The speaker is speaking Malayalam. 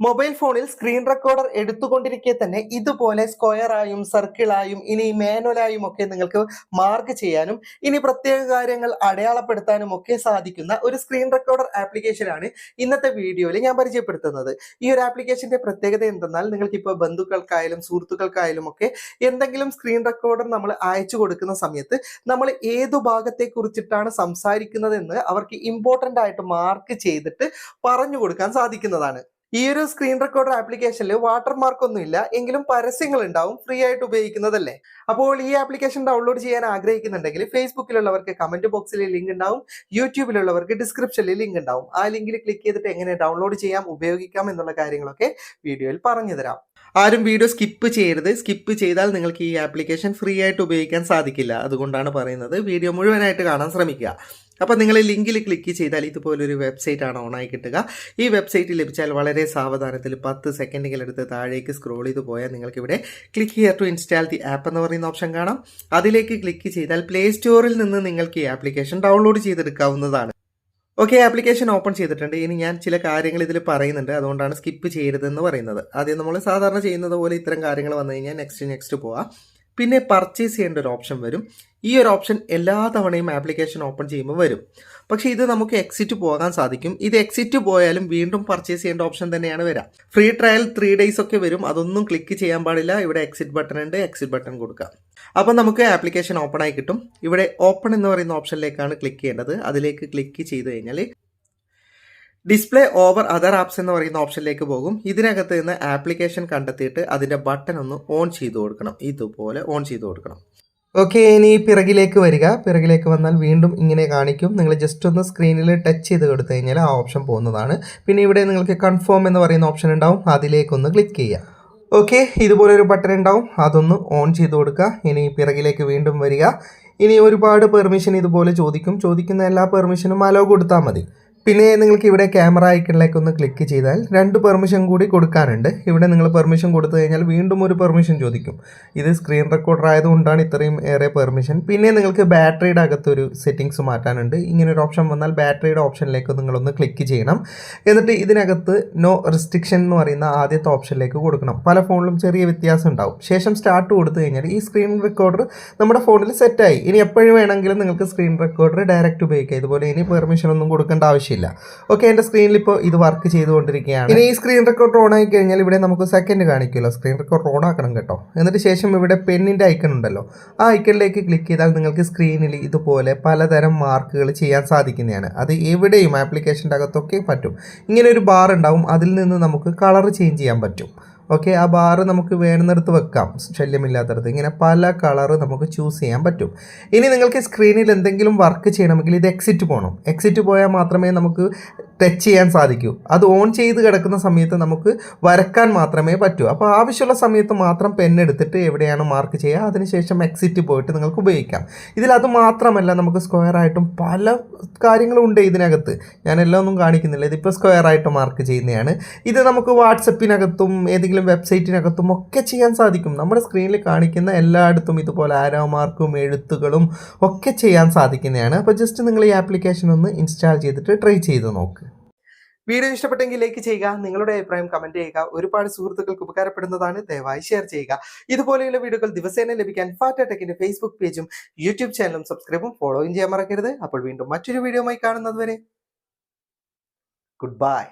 മൊബൈൽ ഫോണിൽ സ്ക്രീൻ റെക്കോർഡർ എടുത്തുകൊണ്ടിരിക്കെ തന്നെ ഇതുപോലെ സ്ക്വയറായും സർക്കിളായും ഇനി മാനുവലായും ഒക്കെ നിങ്ങൾക്ക് മാർക്ക് ചെയ്യാനും ഇനി പ്രത്യേക കാര്യങ്ങൾ അടയാളപ്പെടുത്താനും ഒക്കെ സാധിക്കുന്ന ഒരു സ്ക്രീൻ റെക്കോർഡർ ആപ്ലിക്കേഷനാണ് ഇന്നത്തെ വീഡിയോയിൽ ഞാൻ പരിചയപ്പെടുത്തുന്നത്. ഈ ഒരു ആപ്ലിക്കേഷന്റെ പ്രത്യേകത എന്തെന്നാൽ നിങ്ങൾക്ക് ഇപ്പോൾ ബന്ധുക്കൾക്കായാലും സുഹൃത്തുക്കൾക്കായാലും ഒക്കെ എന്തെങ്കിലും സ്ക്രീൻ റെക്കോർഡർ നമ്മൾ അയച്ചു കൊടുക്കുന്ന സമയത്ത് നമ്മൾ ഏതു ഭാഗത്തെ കുറിച്ചിട്ടാണ് സംസാരിക്കുന്നതെന്ന് അവർക്ക് ഇമ്പോർട്ടന്റ് ആയിട്ട് മാർക്ക് ചെയ്തിട്ട് പറഞ്ഞു കൊടുക്കാൻ സാധിക്കുന്നതാണ്. ഈ ഒരു സ്ക്രീൻ റെക്കോർഡർ ആപ്ലിക്കേഷനിൽ വാട്ടർ മാർക്ക് ഒന്നും ഇല്ല. എങ്കിലും പരസ്യങ്ങൾ ഉണ്ടാവും. ഫ്രീ ആയിട്ട് ഉപയോഗിക്കുന്നതല്ലേ? അപ്പോൾ ഈ ആപ്ലിക്കേഷൻ ഡൗൺലോഡ് ചെയ്യാൻ ആഗ്രഹിക്കുന്നുണ്ടെങ്കിൽ ഫേസ്ബുക്കിലുള്ളവർക്ക് കമന്റ് ബോക്സിൽ ലിങ്ക് ഉണ്ടാവും. യൂട്യൂബിലുള്ളവർക്ക് ഡിസ്ക്രിപ്ഷനിൽ ലിങ്ക് ഉണ്ടാവും. ആ ലിങ്കിൽ ക്ലിക്ക് ചെയ്തിട്ട് എങ്ങനെ ഡൗൺലോഡ് ചെയ്യാം ഉപയോഗിക്കാം എന്നുള്ള കാര്യങ്ങളൊക്കെ വീഡിയോയിൽ പറഞ്ഞു തരാം ആരും വീഡിയോ സ്കിപ്പ് ചെയ്യരുത്. സ്കിപ്പ് ചെയ്താൽ നിങ്ങൾക്ക് ഈ ആപ്ലിക്കേഷൻ ഫ്രീ ആയിട്ട് ഉപയോഗിക്കാൻ സാധിക്കില്ല. അതുകൊണ്ടാണ് പറയുന്നത്. വീഡിയോ മുഴുവനായിട്ട് കാണാൻ ശ്രമിക്കുക. അപ്പോൾ നിങ്ങൾ ലിങ്കിൽ ക്ലിക്ക് ചെയ്താൽ ഇതുപോലൊരു വെബ്സൈറ്റ് ആണ് ഓണായി കിട്ടുക. ഈ വെബ്സൈറ്റ് ലഭിച്ചാൽ വളരെ സാവധാനത്തിൽ പത്ത് സെക്കൻഡുകളെടുത്ത് താഴേക്ക് സ്ക്രോൾ ചെയ്ത് പോയാൽ നിങ്ങൾക്കിവിടെ click here to install the app എന്ന് പറയുന്ന ഓപ്ഷൻ കാണാം. അതിലേക്ക് ക്ലിക്ക് ചെയ്താൽ പ്ലേ സ്റ്റോറിൽ നിന്ന് നിങ്ങൾക്ക് ഈ ആപ്ലിക്കേഷൻ ഡൗൺലോഡ് ചെയ്തെടുക്കാവുന്നതാണ്. ഓക്കെ ആപ്ലിക്കേഷൻ ഓപ്പൺ ചെയ്തിട്ടുണ്ട്. ഇനി ഞാൻ ചില കാര്യങ്ങൾ ഇതിൽ പറയുന്നുണ്ട്. അതുകൊണ്ടാണ് സ്കിപ്പ് ചെയ്യരുതെന്ന് പറയുന്നത്. ആദ്യം നമ്മൾ സാധാരണ ചെയ്യുന്നത് പോലെ ഇത്തരം കാര്യങ്ങൾ വന്നു കഴിഞ്ഞാൽ നെക്സ്റ്റ് നെക്സ്റ്റ് പോവാം. പിന്നെ പർച്ചേസ് ചെയ്യേണ്ട ഒരു ഓപ്ഷൻ വരും. ഈ ഒരു ഓപ്ഷൻ എല്ലാ തവണയും ആപ്ലിക്കേഷൻ ഓപ്പൺ ചെയ്യുമ്പോൾ വരും. പക്ഷേ ഇത് നമുക്ക് എക്സിറ്റ് പോകാൻ സാധിക്കും. ഇത് എക്സിറ്റ് പോയാലും വീണ്ടും പർച്ചേസ് ചെയ്യേണ്ട ഓപ്ഷൻ തന്നെയാണ് വരാം. ഫ്രീ ട്രയൽ ത്രീ ഡേയ്സ് ഒക്കെ വരും. അതൊന്നും ക്ലിക്ക് ചെയ്യാൻ പാടില്ല. ഇവിടെ എക്സിറ്റ് ബട്ടൺ ഉണ്ട്. എക്സിറ്റ് ബട്ടൺ കൊടുക്കാം. അപ്പോൾ നമുക്ക് ആപ്ലിക്കേഷൻ ഓപ്പൺ ആയി കിട്ടും. ഇവിടെ ഓപ്പൺ എന്ന് പറയുന്ന ഓപ്ഷനിലേക്കാണ് ക്ലിക്ക് ചെയ്യേണ്ടത്. അതിലേക്ക് ക്ലിക്ക് ചെയ്ത് കഴിഞ്ഞാൽ ഡിസ്പ്ലേ ഓവർ അതർ ആപ്സ് എന്ന് പറയുന്ന ഓപ്ഷനിലേക്ക് പോകും. ഇതിനകത്ത് നിന്ന് ആപ്ലിക്കേഷൻ കണ്ടെത്തിയിട്ട് അതിന്റെ ബട്ടൺ ഒന്ന് ഓൺ ചെയ്ത് കൊടുക്കണം. ഇതുപോലെ ഓൺ ചെയ്ത് കൊടുക്കണം. ഓക്കെ ഇനി പിറകിലേക്ക് വരിക. പിറകിലേക്ക് വന്നാൽ വീണ്ടും ഇങ്ങനെ കാണിക്കും. നിങ്ങൾ ജസ്റ്റ് ഒന്ന് സ്ക്രീനിൽ ടച്ച് ചെയ്ത് കൊടുത്തു കഴിഞ്ഞാൽ ആ ഓപ്ഷൻ പോകുന്നതാണ്. പിന്നെ ഇവിടെ നിങ്ങൾക്ക് കൺഫേം എന്ന് പറയുന്ന ഓപ്ഷൻ ഉണ്ടാവും. അതിലേക്കൊന്ന് ക്ലിക്ക് ചെയ്യുക. ഓക്കെ ഇതുപോലെ ഒരു ബട്ടൺ ഉണ്ടാവും. അതൊന്ന് ഓൺ ചെയ്ത് കൊടുക്കുക. ഇനി പിറകിലേക്ക് വീണ്ടും വരിക. ഇനി ഒരുപാട് പെർമിഷൻ ഇതുപോലെ ചോദിക്കും. ചോദിക്കുന്ന എല്ലാ പെർമിഷനും അലോ കൊടുത്താൽ മതി. പിന്നെ നിങ്ങൾക്ക് ഇവിടെ ക്യാമറ ഐക്കണിലേക്ക് ഒന്ന് ക്ലിക്ക് ചെയ്താൽ രണ്ട് പെർമിഷൻ കൂടി കൊടുക്കാനുണ്ട്. ഇവിടെ നിങ്ങൾ പെർമിഷൻ കൊടുത്തു കഴിഞ്ഞാൽ വീണ്ടും ഒരു പെർമിഷൻ ചോദിക്കും. ഇത് സ്ക്രീൻ റെക്കോർഡർ ആയതുകൊണ്ടാണ് ഇത്രയും ഏറെ പെർമിഷൻ പിന്നെ നിങ്ങൾക്ക് ബാറ്ററിയുടെ അകത്തൊരു സെറ്റിങ്സ് മാറ്റാനുണ്ട്. ഇങ്ങനെ ഒരു ഓപ്ഷൻ വന്നാൽ ബാറ്ററിയുടെ ഓപ്ഷനിലേക്ക് നിങ്ങളൊന്ന് ക്ലിക്ക് ചെയ്യണം. എന്നിട്ട് ഇതിനകത്ത് നോ റെസ്ട്രിക്ഷൻ എന്ന് പറയുന്ന ആദ്യത്തെ ഓപ്ഷനിലേക്ക് കൊടുക്കണം. പല ഫോണിലും ചെറിയ വ്യത്യാസം ഉണ്ടാവും. ശേഷം സ്റ്റാർട്ട് കൊടുത്തു കഴിഞ്ഞാൽ ഈ സ്ക്രീൻ റെക്കോർഡർ നമ്മുടെ ഫോണിൽ സെറ്റായി ഇനി എപ്പോഴും വേണമെങ്കിലും നിങ്ങൾക്ക് സ്ക്രീൻ റെക്കോർഡർ ഡയറക്റ്റ് ഉപയോഗിക്കാം. ഇതുപോലെ ഇനി പെർമിഷൻ ഒന്നും കൊടുക്കേണ്ട ആവശ്യമില്ല. ഓക്കെ എന്റെ സ്ക്രീനിൽ ഇപ്പോൾ ഇത് വർക്ക് ചെയ്തുകൊണ്ടിരിക്കുകയാണ്. ഇനി ഈ സ്ക്രീൻ റെക്കോർഡ് ഓൺ ആയി കഴിഞ്ഞാൽ ഇവിടെ നമുക്ക് സെക്കൻഡ് കാണിക്കുമല്ലോ. സ്ക്രീൻ റെക്കോർഡ് ഓൺ ആക്കണം കേട്ടോ. എന്നിട്ട് ശേഷം ഇവിടെ പെണ്ണിന്റെ ഐക്കൺ ഉണ്ടല്ലോ. ആ ഐക്കണിലേക്ക് ക്ലിക്ക് ചെയ്താൽ നിങ്ങൾക്ക് സ്ക്രീനിൽ ഇതുപോലെ പലതരം മാർക്കുകൾ ചെയ്യാൻ സാധിക്കുന്നതാണ്. അത് എവിടെയും ആപ്ലിക്കേഷന്റെ അകത്തൊക്കെ പറ്റും. ഇങ്ങനെ ഒരു ബാർ ഉണ്ടാവും. അതിൽ നിന്ന് നമുക്ക് കളർ ചേഞ്ച് ചെയ്യാൻ പറ്റും. ഓക്കെ ആ ബാറ് നമുക്ക് വേണമെന്നിടത്ത് വെക്കാം. ശല്യമില്ലാത്തടത്ത്. ഇങ്ങനെ പല കളറ് നമുക്ക് ചൂസ് ചെയ്യാൻ പറ്റും. ഇനി നിങ്ങൾക്ക് സ്ക്രീനിൽ എന്തെങ്കിലും വർക്ക് ചെയ്യണമെങ്കിൽ ഇത് എക്സിറ്റ് പോകണം എക്സിറ്റ് പോയാൽ മാത്രമേ നമുക്ക് ടച്ച് ചെയ്യാൻ സാധിക്കൂ. അത് ഓൺ ചെയ്ത് കിടക്കുന്ന സമയത്ത് നമുക്ക് വരക്കാൻ മാത്രമേ പറ്റൂ. അപ്പോൾ ആവശ്യമുള്ള സമയത്ത് മാത്രം പെൻ എടുത്തിട്ട് എവിടെയാണ് മാർക്ക് ചെയ്യുക അതിനുശേഷം എക്സിറ്റ് പോയിട്ട് നിങ്ങൾക്ക് ഉപയോഗിക്കാം. ഇതിൽ അത് മാത്രമല്ല നമുക്ക് സ്ക്വയർ ആയിട്ടും പല കാര്യങ്ങളും ഉണ്ട് ഇതിനകത്ത്. ഞാൻ എല്ലാം ഒന്നും കാണിക്കുന്നില്ല. ഇതിപ്പോൾ സ്ക്വയർ ആയിട്ട് മാർക്ക് ചെയ്യുന്നതാണ്. ഇത് നമുക്ക് വാട്സപ്പിനകത്തും ഏതെങ്കിലും വെബ്സൈറ്റിനകത്തും ഒക്കെ ചെയ്യാൻ സാധിക്കും. നമ്മുടെ സ്ക്രീനിൽ കാണിക്കുന്ന എല്ലായിടത്തും ഇതുപോലെ ആരോ മാർക്കും എഴുത്തുകളും ഒക്കെ ചെയ്യാൻ സാധിക്കുന്നതാണ്. അപ്പോൾ ജസ്റ്റ് നിങ്ങൾ ഈ ആപ്ലിക്കേഷൻ ഒന്ന് ഇൻസ്റ്റാൾ ചെയ്തിട്ട് ട്രൈ ചെയ്ത് നോക്ക്. വീഡിയോ ഇഷ്ടപ്പെട്ടെങ്കിൽ ലൈക്ക് ചെയ്യുക നിങ്ങളുടെ അഭിപ്രായം കമന്റ് ചെയ്യുക. ഒരുപാട് സുഹൃത്തുക്കൾക്ക് ഉപകാരപ്പെടുന്നതാണ്. ദയവായി ഷെയർ ചെയ്യുക. ഇതുപോലെയുള്ള വീഡിയോകൾ ദിവസേന ലഭിക്കാൻ ഫാറ്റ ടെക്കിന്റെ ഫേസ്ബുക്ക് പേജും യൂട്യൂബ് ചാനലും സബ്സ്ക്രൈബും ഫോളോയും ചെയ്യാൻ മറക്കരുത്. അപ്പോൾ വീണ്ടും മറ്റൊരു വീഡിയോയുമായി കാണുന്നതുവരെ ഗുഡ് ബൈ